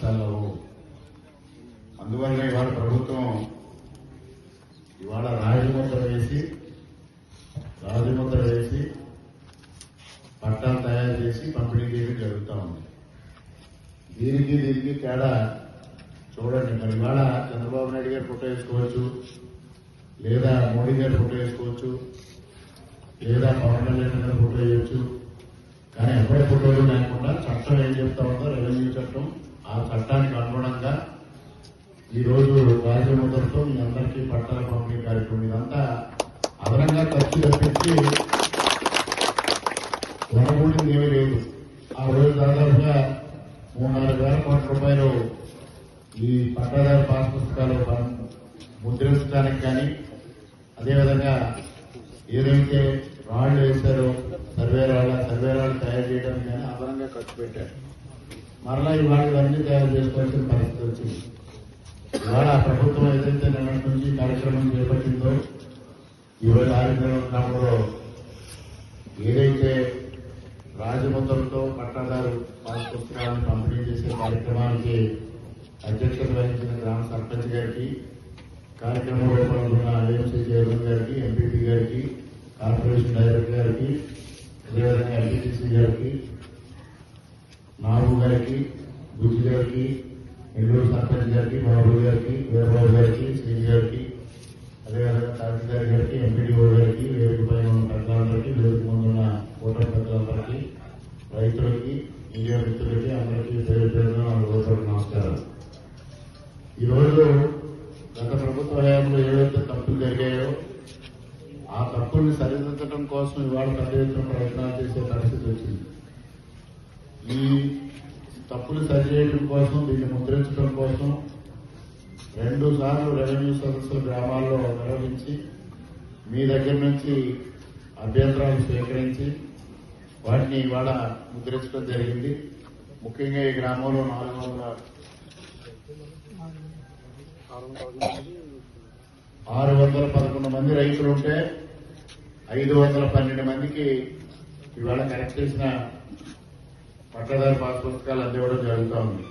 చల్లవు అందువల్ల ఇవాళ ప్రభుత్వం ఇవాళ రాజముద్ర వేసి రాజముద్ర వేసి పట్టాలు తయారు చేసి పంపిణీ చేయడం జరుగుతూ ఉంది. దీనికి దీనికి తేడా చూడండి మరి. ఇవాళ చంద్రబాబు నాయుడు గారు ఫోటో వేసుకోవచ్చు లేదా మోడీ గారు ఫోటో వేసుకోవచ్చు లేదా పవన్ కళ్యాణ్ గారు ఫోటో వేయవచ్చు కానీ ఎవరి ఫోటోలు లేకుండా చట్టం ఏం చెప్తా ఉందో రెవెన్యూ చట్టం ఆ చట్టానికి అనుగుణంగా ఈ రోజు రాజముద్రతో మీ అందరికీ పట్టాల పంపిణీ కార్యక్రమం ఇదంతా అదనంగా ఖర్చు తప్పించి కొనగూడింది ఏమీ లేదు. ఆ రోజు దాదాపుగా మూడు నాలుగు వేల కోట్ల రూపాయలు ఈ పట్టాదారు పాస్ పుస్తకాలు ముద్రించడానికి కానీ అదేవిధంగా ఏదైతే రాళ్ళు వేశారో సర్వే రాళ్ళ సర్వే రాళ్ళు తయారు చేయడానికి కానీ అదనంగా ఖర్చు పెట్టారు. మరలా ఇవాళ ఇవన్నీ తయారు చేసుకోవాల్సిన పరిస్థితి వచ్చింది. ఇవాళ ప్రభుత్వం ఏదైతే నిన్నటి నుంచి కార్యక్రమం చేపట్టిందో ఈరోజు ఆరోగ్యంలో ఉన్నప్పుడు ఏదైతే రాజముద్రలతో పట్టాదారు పాస్ పుస్తకాలను పంపిణీ చేసే కార్యక్రమానికి అధ్యక్షత వహించిన గ్రామ సర్పంచ్ గారికి కార్యక్రమంలో పాల్గొన్న ఐఎంసీ చైర్మన్ గారికి ఎంపీపీ గారికి కార్పొరేషన్ డైరెక్టర్ గారికి అదేవిధంగా ఎంపీటీసీ గారికి నాగు గారికి బుజ్జి గారికి నెల్లూరు సర్పంచ్ గారికి బాబు గారికి వీరబాబు గారికి శ్రీ గారికి అదేవిధంగా తహసీల్దార్ గారికి ఎంపీడీఓ గారికి వేరుపై ఉన్న తప్పులు జరిగాయో ఆ తప్పుల్ని సరిదిద్దడం కోసం ఇవాళ పెద్ద ఎత్తున ప్రయత్నాలు చేసే పరిస్థితి వచ్చింది. ఈ తప్పులు సరిచేయడం కోసం దీన్ని ముద్రించడం కోసం రెండు సార్లు రెవెన్యూ సదస్సులు గ్రామాల్లో నిర్వహించి మీ దగ్గర నుంచి అభ్యంతరాలు స్వీకరించి వాటిని ఇవాళ ముద్రించడం జరిగింది. ముఖ్యంగా ఈ గ్రామంలో నాలుగు వందల ఆరు వందల పదకొండు మంది రైతులు ఉంటే ఐదు వందల పన్నెండు మందికి ఇవాళ కరెక్ట్ చేసిన పట్టదారు పాస్ పుస్తకాలు అందివ్వడం జరుగుతూ ఉంది.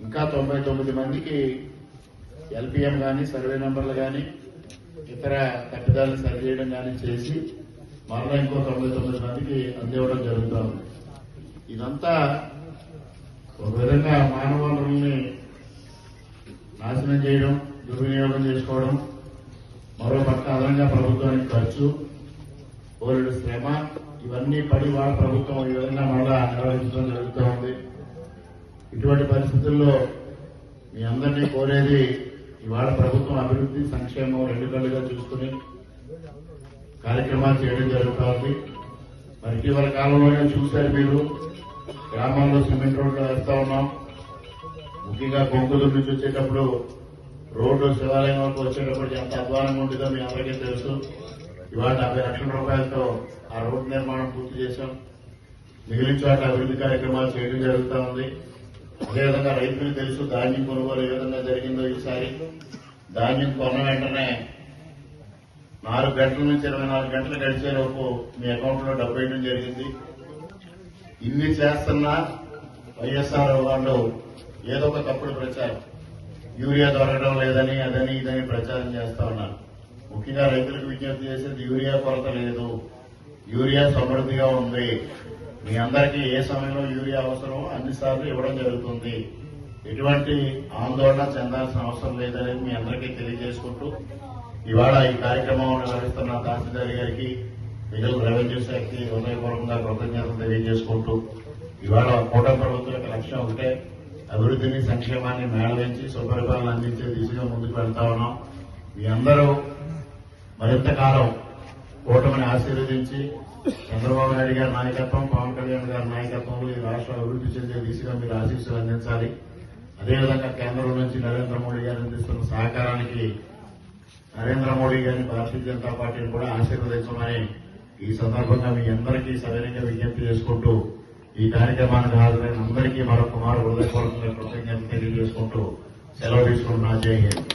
ఇంకా తొంభై తొమ్మిది మందికి ఎల్పిఎం కానీ సర్వే నెంబర్లు కానీ ఇతర తప్పిదాలను సరిచేయడం కానీ చేసి మరలా ఇంకో తొంభై తొమ్మిది మందికి అందివ్వడం జరుగుతూ ఉంది. ఇదంతా ఒక విధంగా మానవ వనరుల్ని నాశనం చేయడం దుర్వినియోగం చేసుకోవడం మరో పక్క అదనంగా ప్రభుత్వానికి ఖర్చు బోలెడు శ్రమ ఇవన్నీ పడి వాళ్ళ ప్రభుత్వం ఈ విధంగా మళ్ళా నిర్వహించడం జరుగుతూ ఉంది. ఇటువంటి పరిస్థితుల్లో మీ అందరినీ కోరేది ఇవాళ ప్రభుత్వం అభివృద్ధి సంక్షేమం రెండు కళ్ళుగా చూసుకుని కార్యక్రమాలు చేయడం జరుగుతోంది మరి ఇటీవల కాలంలోనే చూశారు మీరు గ్రామాల్లో సిమెంట్ రోడ్లు వేస్తా ఉన్నాం. ముఖ్యంగా కొంకుల నుంచి వచ్చేటప్పుడు రోడ్డు శివాలయం వరకు వచ్చేటప్పుడు ఎంత అధ్వానంగా ఉంటుందో మీ అందరికీ తెలుసు. ఇవాళ డెబ్బై లక్షల రూపాయలతో ఆ రోడ్డు నిర్మాణం పూర్తి చేశాం. మిగిలిన చోట అభివృద్ధి కార్యక్రమాలు చేయడం జరుగుతూ ఉంది. అదేవిధంగా రైతులకు తెలుసు ధాన్యం కొనుగోలు ఏ విధంగా జరిగిందో ఈసారి. ధాన్యం కొన్న వెంటనే నాలుగు గంటల నుంచి ఇరవై నాలుగు గంటలు గడిచే లోపు మీ అకౌంట్లో డబ్బు వేయడం జరిగింది. ఇన్ని చేస్తున్నా వైఎస్ఆర్ వాళ్ళు ఏదో ఒక తప్పుడు ప్రచారం. యూరియా దొరకడం లేదని అదని ఇదని ప్రచారం చేస్తా ఉన్నారు. ముఖ్యంగా రైతులకు విజ్ఞప్తి చేసేది యూరియా కొరత లేదు. యూరియా సమృద్ధిగా ఉంది. మీ అందరికీ ఏ సమయంలో యూరియా అవసరం అన్ని సార్లు ఇవ్వడం జరుగుతుంది. ఎటువంటి ఆందోళన చెందాల్సిన అవసరం లేదనేది మీ అందరికీ తెలియజేసుకుంటూ ఇవాళ ఈ కార్యక్రమం నిర్వహిస్తున్న తహసీల్దార్ గారికి మిగిలిన రెవెన్యూ శాఖకి హృదయపూర్వకంగా కృతజ్ఞతలు తెలియజేసుకుంటూ ఇవాళ కూటమి ప్రభుత్వం యొక్క లక్ష్యం ఒకటే అభివృద్ధిని సంక్షేమాన్ని మేళవించి సుపరిపాలన అందించే దిశగా ముందుకు వెళ్తా ఉన్నాం. మీ అందరూ మరింత కాలం కూటమిని ఆశీర్వదించి చంద్రబాబు నాయుడు గారి నాయకత్వం పవన్ కళ్యాణ్ గారి నాయకత్వంలో ఈ రాష్ట్రం అభివృద్ధి చెందే దిశగా మీరు ఆశీస్సులు అందించాలి. అదేవిధంగా కేంద్రం నుంచి నరేంద్ర మోడీ గారు అందిస్తున్న సహకారానికి నరేంద్ర మోడీ గారిని భారతీయ జనతా పార్టీని కూడా ఆశీర్వదించమని ఈ సందర్భంగా మీ అందరికీ సవినయంగా విజ్ఞప్తి చేసుకుంటూ ఈ కార్యక్రమానికి హాజరైన అందరికీ మరొక మారు హృదయపూర్వకంగా కృతజ్ఞతలు తెలియజేసుకుంటూ సెలవు తీసుకుంటున్నా జై హింద్.